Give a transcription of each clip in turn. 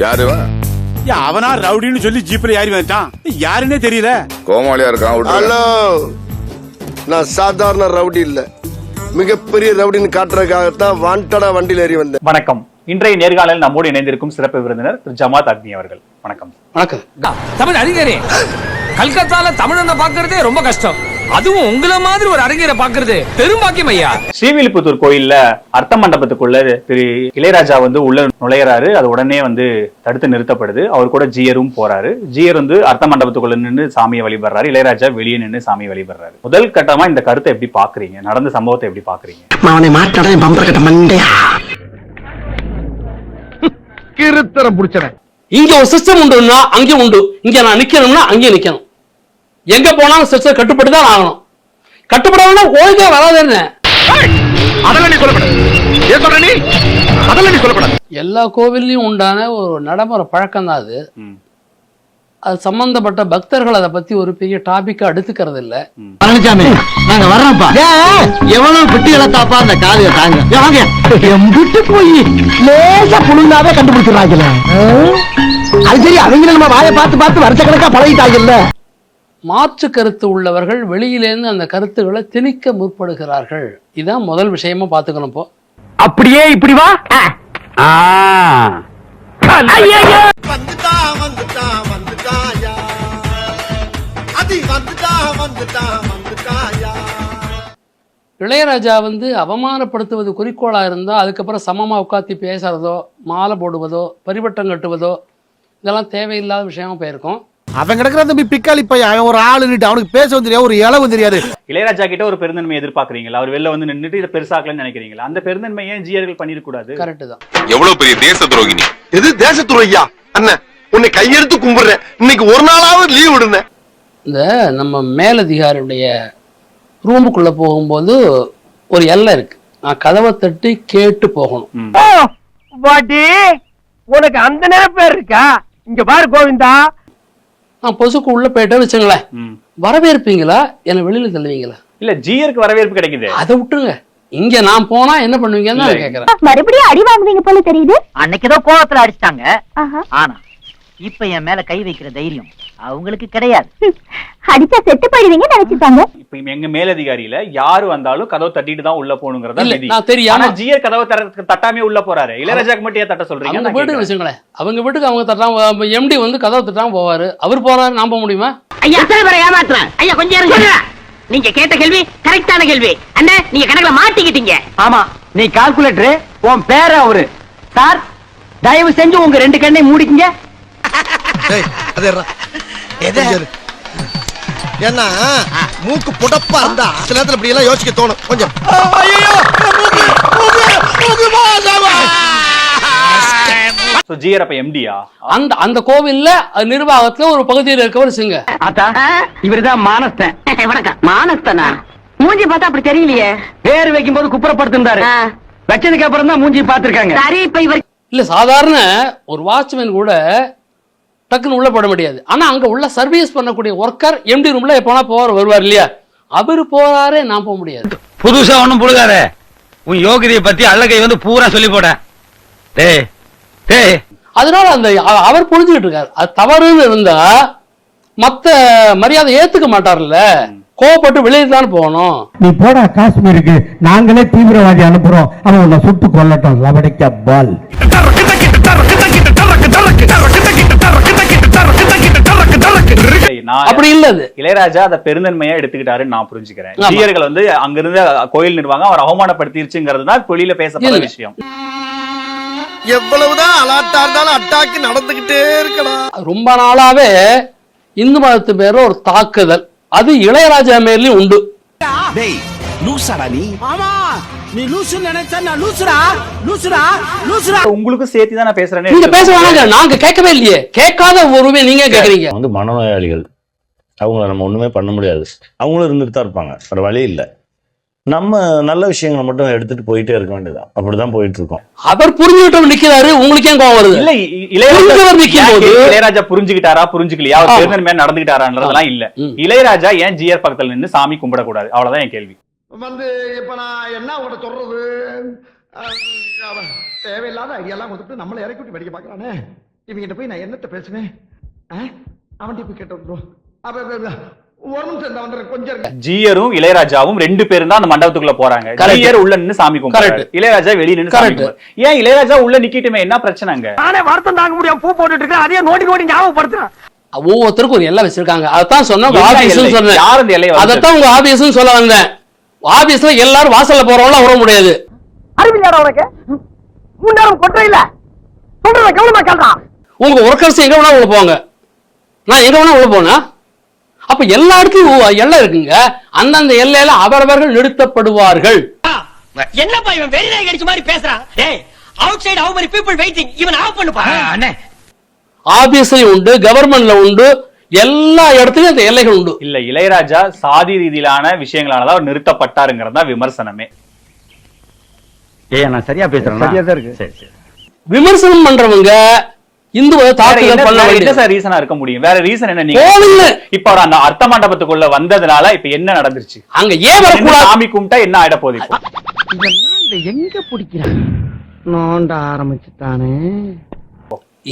யாருவா அவனா ரவுடின்னு சொல்லி ஜீப்ல ஏறி வந்துட்டான். யாருன்னே தெரியல. கோமாளியா இருக்கான். ஹலோ. நான் சாதாரண ரவுடி இல்ல. மிகப்பெரிய ரவுடின்னு காட்டுறதுக்காகத்தான் வாண்டடா வண்டியில் ஏறி வந்தேன். வணக்கம். இன்றைய நேர்காணலில் நம்மோடு இணைந்திருக்கும் சிறப்பு விருந்தினர் திரு ஜமாத் அக்னி அவர்கள். வணக்கம். வணக்கம். தமிழ் அறிஞரே கல்கத்தால தமிழனை பாக்குறதே ரொம்ப கஷ்டம். அதுவும் உங்கள மாதிரி ஒரு அறிஞரை பாக்குறது பெரும்பாக்கியம் ஐயா. ஸ்ரீவில்லிபுத்தூர் கோயில்ல அர்த்த மண்டபத்துக்குள்ள திரு இளையராஜா வந்து உள்ள நுழையறாரு. அது உடனே வந்து தடுத்து நிறுத்தப்படுது. அவர் கூட ஜியரும் போறாரு. ஜியர் வந்து அர்த்த மண்டபத்துக்குள்ள நின்று சாமியை வழிபடுறாரு. இளையராஜா வெளியே நின்று சாமியை வழிபடுறாரு. முதல் கட்டமா இந்த கருத்தை எப்படி பாக்குறீங்க நடந்த சம்பவத்தை எப்படி பாக்குறீங்க அவனை மாட்டாடா பம்பர கட்ட மண்டையா? கிருத்தரம் புடிச்சவன். இங்க ஒரு சிஸ்டம் உண்டுன்னா அங்கே உண்டு. இங்க நான் நிக்கணும்னா அங்கே நிக்கணும். எங்க போனாலும் சிஸ்டம் கட்டுப்பட்டு தான் ஆகணும். கட்டுப்படாமனா ஒழுங்கா வராது என்ன? அதெல்லாம் நீ சொல்லப்படாது ஏன் சொல்ற நீ? அதெல்லாம் நீ சொல்லப்படாது எல்லா கோவில்லையும் உண்டான ஒரு நடைமுறை பழக்கம் தான் அது. அது சம்பந்தப்பட்ட பக்தர்கள் அதை பத்தி ஒரு பெரிய டாபிக்கா எடுத்துக்கிறது இல்ல பழனிசாமி நாங்க வர்றோம்ப்பா. எவ்வளவு பெட்டி இழத்தாப்பா அந்த காலிய தாங்க? ஏ, வாங்க. எம்பிட்டு போய் லேசா புழுந்தாவே கண்டுபிடிச்சிடறாங்கல்ல. அது சரி அவங்க நம்ம வாயை பார்த்து பார்த்து வருஷக்கணக்கா பழகிட்டாங்கல்ல. மாற்று கருத்து உள்ளவர்கள் வெளியிலேருந்து அந்த கருத்துக்களை திணிக்க முற்படுகிறார்கள். இதான் முதல் விஷயமா பாத்துக்கணும் இப்போ அப்படியே இப்படி வா. இளையராஜா வந்து அவமானப்படுத்துவது குறிக்கோளா இருந்தா அதுக்கப்புறம் சமமா உட்காத்தி பேசுறதோ மாலை போடுவதோ பரிவட்டம் கட்டுவதோ இதெல்லாம் தேவையில்லாத விஷயமா போயிருக்கும். அவன் கிடக்குற தம்பி பிக்காளி பையன். அவன் ஒரு ஆளுன்னுட்டு அவனுக்கு பேசவும் தெரியாது ஒரு இளவும் தெரியாது. இளையராஜா கிட்ட ஒரு பெருந்தன்மை எதிர்பார்க்கறீங்களா? அவர் வெளில வந்து நின்னுட்டு இதை பெருசாக்கலன்னு நினைக்கிறீங்களா? அந்த பெருந்தன்மை ஏன் ஜியர்கள் பண்ணிருக்க கூடாது கரெக்ட் தான். எவ்வளவு பெரிய தேச துரோகி நீ எது தேசத்துறையா அண்ணன் உன்னை கையெடுத்து கும்பிடுறேன். இன்னைக்கு ஒரு நாளாவது லீவ் விடுனேன் இந்த நம்ம மேலதிகாரியுடைய ரூமுக்குள்ள போகும்போது ஒரு எல்லை இருக்கு. நான் கதவை தட்டி கேட்டு போகணும். பாட்டி உனக்கு அந்த நேரம் இருக்கா? இங்க பாரு கோவிந்தா. நான் பொசுக்கு உள்ள போயிட்டேன்னு வச்சுங்களேன். வரவேற்பீங்களா? என்னை வெளியில தள்ளுவீங்களா? இல்ல ஜியருக்கு வரவேற்பு கிடைக்குது. அதை விட்டுருங்க. இங்க நான் போனா என்ன பண்ணுவீங்கன்னு நான். கேக்குறேன். மறுபடியும் அடி வாங்குவீங்க போல தெரியுது. அன்னைக்கு ஏதோ கோவத்துல அடிச்சிட்டாங்க. ஆனா இப்ப என் மேல கை வைக்கிற தைரியம். அவங்களுக்கு கிடையாது. அடிச்சா செத்து போயிடுவீங்க நினைச்சிட்டாங்க இப்ப எங்க மேலதிகாரியில யாரு வந்தாலும் கதவை தட்டிட்டு தான் உள்ள போகணுங்கிறதா விதி. நான் தெரியாம- ஆனா ஜியர் கதவை தர- தட்டாமே உள்ள போறாரு. இளையராஜாக்கு மட்டும் ஏன் தட்ட சொல்றீங்க? அவங்க வீட்டுக்கு. வச்சுங்களேன் அவங்க வீட்டுக்கு அவங்க தட்டாம எம்டி வந்து கதவை தட்டாம போவாரு. அவர் போறாரு நான் போக முடியுமா? ஐயா எத்தனை பேரை ஏமாத்துறேன்? ஐயா கொஞ்சம் நீங்க கேட்ட கேள்வி கரெக்டான கேள்வி. அண்ணே நீங்க கணக்குல மாட்டிக்கிட்டீங்க. ஆமா நீ கால்குலேட்டர் உன் பேர அவரு. சார் தயவு செஞ்சு உங்க ரெண்டு கண்ணை மூடிக்கங்க. ஏன்னா மூக்கு புடப்பா இருந்தா சில நேரத்துல இப்படி எல்லாம் யோசிக்க தோணும். கொஞ்சம். அப்ப எம்டியா அந்த அந்த கோவில்ல நிர்வாகத்துல ஒரு பகுதியில் இருக்கவர் சிங்க. ஆத்தா இவருதான் மானஸ்தன். வணக்கம் மானஸ்தனா? மூஞ்சி பார்த்தா அப்படி தெரியலையே. பேர் வைக்கும் போது குப்புறப்படுத்திருந்தாரு வச்சதுக்கு அப்புறம் தான் மூஞ்சி பாத்திருக்காங்க சரி இப்ப இவர் இல்ல சாதாரண ஒரு வாட்ச்மேன் கூட டக்குன்னு உள்ள போட முடியாது. ஆனா அங்க உள்ள சர்வீஸ் பண்ணக்கூடிய ஒர்க்கர் எம்டி ரூம்ல எப்போனா போவார் வருவார் இல்லையா? அவர் போறாரே நான் போக முடியாது. புதுசா ஒண்ணும் புழுகாத. உன் யோகிதைய பத்தி அல்லகை வந்து பூரா சொல்லி போட டேய் டேய். அதனால அந்த அவர் புரிஞ்சுக்கிட்டு இருக்காரு. அது தவறுன்னு இருந்தா மத்த மரியாதை ஏத்துக்க மாட்டார்ல கோவப்பட்டு வெளியே தான் போகணும். நீ போடா காஷ்மீருக்கு. நாங்களே தீவிரவாதி அனுப்புறோம். அவன் உன்னை சுட்டு கொல்லட்டும். லபடிக்க பால். அப்படி இல்ல அது. இளையராஜா அதை பெருந்தன்மையா எடுத்துக்கிட்டாருன்னு நான் புரிஞ்சுக்கிறேன். ஆமா. ஜியர்கள் வந்து அங்கிருந்து கோயில் நிர்வாகம் அவர் அவமானப்படுத்திருச்சுங்கிறது தான் வெளியில பேசப்பட்ட. விஷயம். எவ்வளவுதான் அலாட்டா இருந்தாலும் அட்டாக்கு நடந்துகிட்டே இருக்கணும் ரொம்ப நாளாவே இந்து மதத்து பேர்ல ஒரு தாக்குதல். அது இளையராஜா மேலயும் உண்டு. உங்களுக்கும் சேர்த்து தான் நான் பேசுறேன்னு நீங்க பேச வேணாங்க நாங்க கேட்கவே இல்லையே. கேட்காத ஒருவே நீங்க கேக்குறீங்க வந்து மனநோயாளிகள். அவங்கள நம்ம ஒண்ணுமே பண்ண முடியாது. அவங்களும் இருந்துட்டு தான் இருப்பாங்க. வேற வழி இல்லை. நம்ம நல்ல விஷயங்களை மட்டும் எடுத்துட்டு போயிட்டே இருக்க வேண்டியதுதான். அப்படிதான் போயிட்டு இருக்கோம் அவர் புரிஞ்சுக்கிட்டவர் நிக்கிறாரு உங்களுக்கு ஏன் கோவம் வருது. இல்ல இளையராஜா புரிஞ்சுக்கிட்டாரா புரிஞ்சுக்கலையா? அவர் ஆமா. பெருந்தன்மையா நடந்துகிட்டாரான்றதெல்லாம் இல்ல. இளையராஜா ஏன் ஜிஆர் பக்கத்துல நின்னு சாமி கும்பிடக்கூடாது? அவ்வளவுதான் என் கேள்வி. வந்து இப்ப நான் என்ன உங்கள்ட்ட சொல்றது? தேவையில்லாத ஐடியாலாம் கொடுத்துட்டு நம்மளை இறக்கி விட்டு படிக்க பாக்குறானே இவங்கிட்ட போய் நான் என்னத்த பேசுவேன்? அவன்கிட்ட போய் கேட்டு விட்டுருவோம் ஜீயரும் இளையராஜாவும் ரெண்டு பேரும் தான் அந்த மண்டபத்துக்குள்ள போறாங்க. ஜீயர் உள்ள நின்னு சாமி கும்பிடுறாரு. இளையராஜா வெளிய நின்னு சாமி ஏன் இளையராஜா உள்ள நிக்கிட்டுமே? என்ன பிரச்சனைங்க நானே வருத்தம் தாங்க முடியாம பூ போட்டுட்டு இருக்கேன். அதையே நோண்டி நோண்டி ஞாபகப்படுத்துறேன். ஒவ்வொருத்தருக்கும் ஒரு எல்லை வச்சிருக்காங்க. அதான் சொன்னேன் உங்க எல்லை? சொன்னேன். யார் அந்த வச்சது? அதைத்தான் உங்க ஆபீஸ்னு சொல்ல வந்தேன். ஆபீஸ்ல எல்லாரும் வாசல்ல போறவங்க வர முடியாது. அறிவில்லாடா உனக்கு? முன்னேறம் கொட்டை இல்ல. சொல்றத கவனமா கேள்றான் உங்க ஒர்க்கர்ஸ் எங்க வேணா உள்ள போவாங்க. நான் எங்க வேணா உள்ள போனா அப்ப எல்லா இடத்துலயும் எல்லை இருக்குங்க. அந்தந்த எல்லையில அவரவர்கள் நிறுத்தப்படுவார்கள். என்னப்பா இவன் வெளிநாய் கடிச்ச மாதிரி பேசுறான் ஏய் outside how many people waiting இவன் ஆஃப் பண்ணுப்பா. அண்ணே. ஆபீஸ்லயும் உண்டு கவர்மெண்ட்ல உண்டு எல்லா இடத்துலயும் அந்த எல்லைகள் உண்டு. இல்ல இளையராஜா சாதி ரீதியிலான விஷயங்களாலதான் அவர் நிறுத்தப்பட்டாருங்கிறது தான் விமர்சனமே. ஏய் நான் சரியா பேசுறேன்? சரியா தான் இருக்கு. சரி சரி. விமர்சனம் பண்றவங்க இந்துவை தாக்குதல் பண்ண வேண்டியது. சார் ரீசனா இருக்க முடியும்? வேற ரீசன் என்ன நீங்க கோவில்ல இப்ப அவர் அந்த அர்த்த மண்டபத்துக்குள்ள வந்ததுனால இப்ப என்ன நடந்துருச்சு? அங்க ஏன் வரக்கூடாது? சாமி கும்பிட்டா என்ன ஆயிட போகுது எங்க பிடிக்கிறான் நோண்ட ஆரம்பிச்சுட்டானே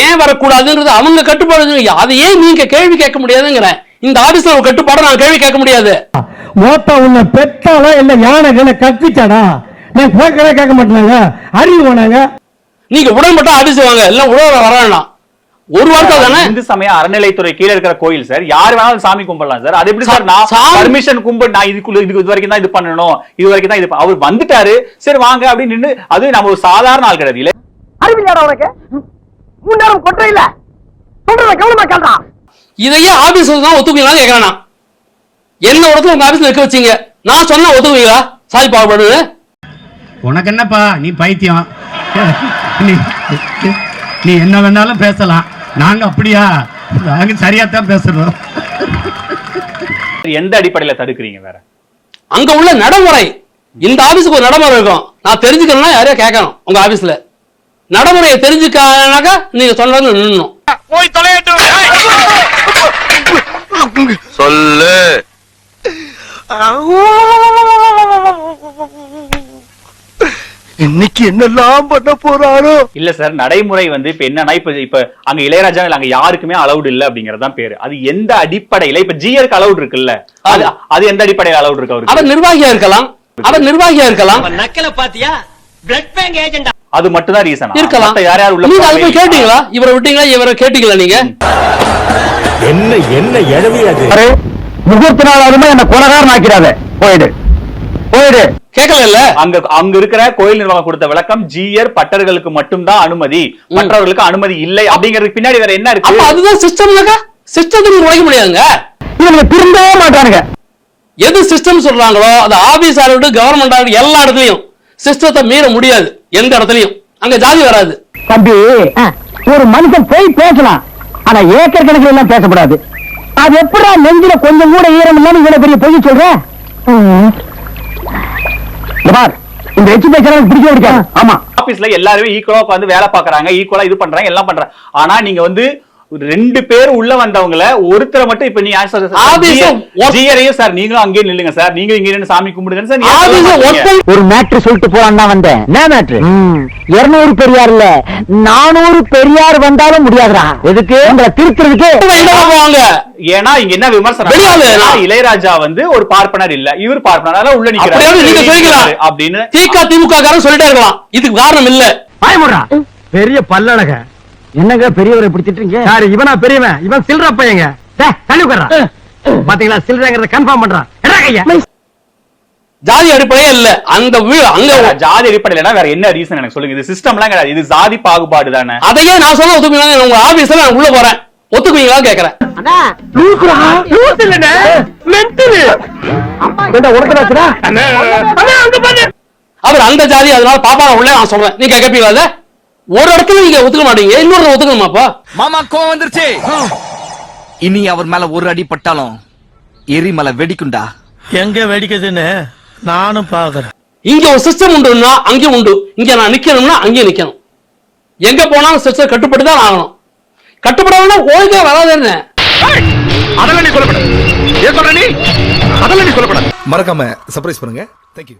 ஏன் வரக்கூடாதுன்றது அவங்க கட்டுப்பாடு அதை ஏன் நீங்க கேள்வி கேட்க முடியாதுங்கிறேன் இந்த ஆபீஸ்ல ஒரு கட்டுப்பாடு நான் கேள்வி கேட்க முடியாது. மோப்பா உன்னை பெத்தாலா இல்ல யானை கண்ண கத்திச்சாடா? நான் கேட்கவே கேட்க மாட்டேனாங்க. அறிவு போனாங்க நீங்க உடன்பட்ட ஆபீஸ் வாங்க எல்லாம் உடனே வரலாம் ஒரு வார்த்தை தானே? இந்து சமய அறநிலைத்துறை கீழ இருக்கிற கோயில் சார். யார் வேணாலும் சாமி கும்பிடலாம் சார். அது எப்படி சார் நான் பர்மிஷன் கும்பிட்டு நான் இதுக்குள்ள இதுக்கு இது வரைக்கும் தான் இது பண்ணணும். இது வரைக்கும் தான் இது அவர் வந்துட்டாரு. சரி வாங்க அப்படின்னு நின்னு அது நம்ம ஒரு சாதாரண ஆள் கிடையாது. இல்ல அறிவில்லாடா உனக்கு? முன்னேறம் கொட்டை இல்ல. சொல்றத கவனமா கேள்றான் இதையே ஆபீஸ்ல தான் ஒத்துக்குவீங்களா கேக்குறேன்? என்ன இடத்துல உங்க ஆபீஸ்ல இருக்க வச்சீங்க. நான் சொன்னா ஒத்துக்குவீங்களா? சாய் பாகுபாடு உனக்கு என்னப்பா? நீ பைத்தியம். நீ நீ என்ன வேணாலும் பேசலாம். நாங்க அப்படியா? நாங்க சரியா தான் பேசுறோம். எந்த அடிப்படையில தடுக்கிறீங்க வேற? அங்க உள்ள நடைமுறை இந்த ஆபீஸுக்கு ஒரு நடைமுறை இருக்கும். நான் தெரிஞ்சுக்கணும்னா யாரையா கேட்கணும் உங்க ஆபீஸ்ல. நடைமுறையை தெரிஞ்சுக்கானாக்கா நீங்க சொன்னது நின்னும் சொல்லு. இன்னைக்கு என்னெல்லாம் பண்ண போறாரோ? இல்ல சார் நடைமுறை வந்து இப்ப என்னன்னா இப்ப இப்ப அங்க இளையராஜா இல்ல அங்க யாருக்குமே அலௌட் இல்ல அப்படிங்கறது தான் பேரு. அது எந்த அடிப்படையில இப்ப ஜியருக்கு அலௌட் இருக்குல்ல? அது அது எந்த அடிப்படையில அலௌட் இருக்கு அவருக்கு? அவர் நிர்வாகியா இருக்கலாம். அவர் நிர்வாகியா இருக்கலாம். நக்கல பாத்தியா பிளட் பேங்க் ஏஜென்ட் அது மட்டும் தான் ரீசன் இருக்கலாம். யார் யார் உள்ள நீங்க அதை போய் போறாங்க? கேட்டீங்களா? இவரை விட்டீங்களா? இவரை கேட்டீங்களா நீங்க? என்ன என்ன எழவி அது? முகூர்த்த நாள் அதுமே என்ன கொலகாரன் ஆக்கிறாத போயிடு. போயிடு. கேட்கல இல்ல அங்க அங்க இருக்கிற கோயில் நிர்வாகம் கொடுத்த விளக்கம் ஜியர் பட்டர்களுக்கு மட்டும்தான் அனுமதி. மற்றவர்களுக்கு அனுமதி இல்லை. அப்படிங்கிறதுக்கு பின்னாடி வேற என்ன அப்ப இருக்கு அதுதான் சிஸ்டம்னாக்கா சிஸ்டத்துக்கு நீங்க உழைக்க முடியாதுங்க. இவங்க திருந்தவே மாட்டானுங்க. எது சிஸ்டம் சொல்றாங்களோ அது ஆபீஸ் ஆகட்டும் கவர்மெண்ட் ஆகட்டும் எல்லா இடத்துலயும் சிஸ்டத்தை மீற முடியாது. எந்த இடத்துலயும். அங்க ஜாதி வராது. தம்பி ஒரு மனுஷன் போய் பேசலாம். ஆனா ஏக்கர் கணக்கில் எல்லாம் பேசக்கூடாது அது எப்படா நெஞ்சில கொஞ்சம் கூட ஈரம் இல்லாம இவ்வளவு பெரிய பொய் சொல்ற? பார் இந்த எச்சு பேசுறவங்க பிடிக்க பிடிக்காது. ஆமா. ஆபீஸ்ல எல்லாருமே ஈக்குவலா உட்காந்து வேலை பாக்குறாங்க ஈக்குவலா இது பண்றாங்க எல்லாம் பண்றாங்க. ஆனா நீங்க வந்து ரெண்டு பேர் உள்ள வந்தவங்கள ஒருத்தரை மட்டும் இப்ப நீ ஜியரையும் சார் நீங்களும் அங்கேயே நில்லுங்க சார் நீங்களும் இங்கே நின்னு சாமி கும்பிடுங்க சார் ஒரு மேட்ரு சொல்லிட்டு போறான் தான் வந்தேன். என்ன மேட்ரு இருநூறு பெரியார் இல்ல. நானூறு பெரியார் வந்தாலும் முடியாதுடா. எதுக்கு? உங்களை திருத்துறதுக்கு. ஏன்னா இங்க என்ன விமர்சனம்? இளையராஜா வந்து ஒரு பார்ப்பனர் இல்ல. இவர் பார்ப்பனர். அதனால உள்ள அப்படியாவது நீங்க நிக்கிறாரு அப்படின்னு. திக திமுக காரன் சொல்லிட்டே இருக்கலாம். இதுக்கு காரணம் இல்ல. பயமுடுறா. பெரிய பல்லழக என்னங்க பெரியவரை இப்படி திட்டுறீங்க? யாரு இவனா பெரியவன். இவன் சில்ற பையங்க. டேய், தள்ளி உட்கார்றா. பாத்தீங்களா சில்றங்கிறத கன்ஃபார்ம் பண்றான். எடா கையா. ஜாதி அடிப்படையே இல்ல. அந்த அங்க ஜாதி அடிப்படையில வேற என்ன ரீசன் எனக்கு சொல்லுங்க? இது சிஸ்டம்லாம் கிடையாது. இது ஜாதி பாகுபாடு தானே. அதையே நான் சொல்ல ஒத்துக்குவீங்களா உங்க ஆபீஸ்ல நான் உள்ள போறேன். ஒத்துக்குவீங்களா கேக்குறேன். அவர் அந்த ஜாதி அதனால பாப்பா உள்ள நான் சொல்றேன். நீங்க கேட்பீங்களா அத? ஒரு இடத்துல நீங்க ஒத்துக்க மாட்டீங்க. இன்னொரு ஒத்துக்கணுமாப்பா? மாமா கோவம் வந்துருச்சு. இனி அவர் மேல ஒரு அடி பட்டாலும் எரிமலை வெடிக்குண்டா எங்க வெடிக்குதுன்னு நானும் பாக்குறேன். இங்க ஒரு சிஸ்டம் உண்டுன்னா அங்கேயும் உண்டு. இங்க நான் நிக்கணும்னா அங்கேயும் நிக்கணும். எங்க போனாலும் சிஸ்டம் கட்டுப்பட்டு தான் ஆகணும். கட்டுப்படாமனா ஓய்வே வராது என்ன? அதெல்லாம் நீ சொல்லப்படாது ஏன் சொல்ற நீ? அதெல்லாம் நீ சொல்லப்படாது மறக்காம சர்ப்ரைஸ் பண்ணுங்க. தேங்க்யூ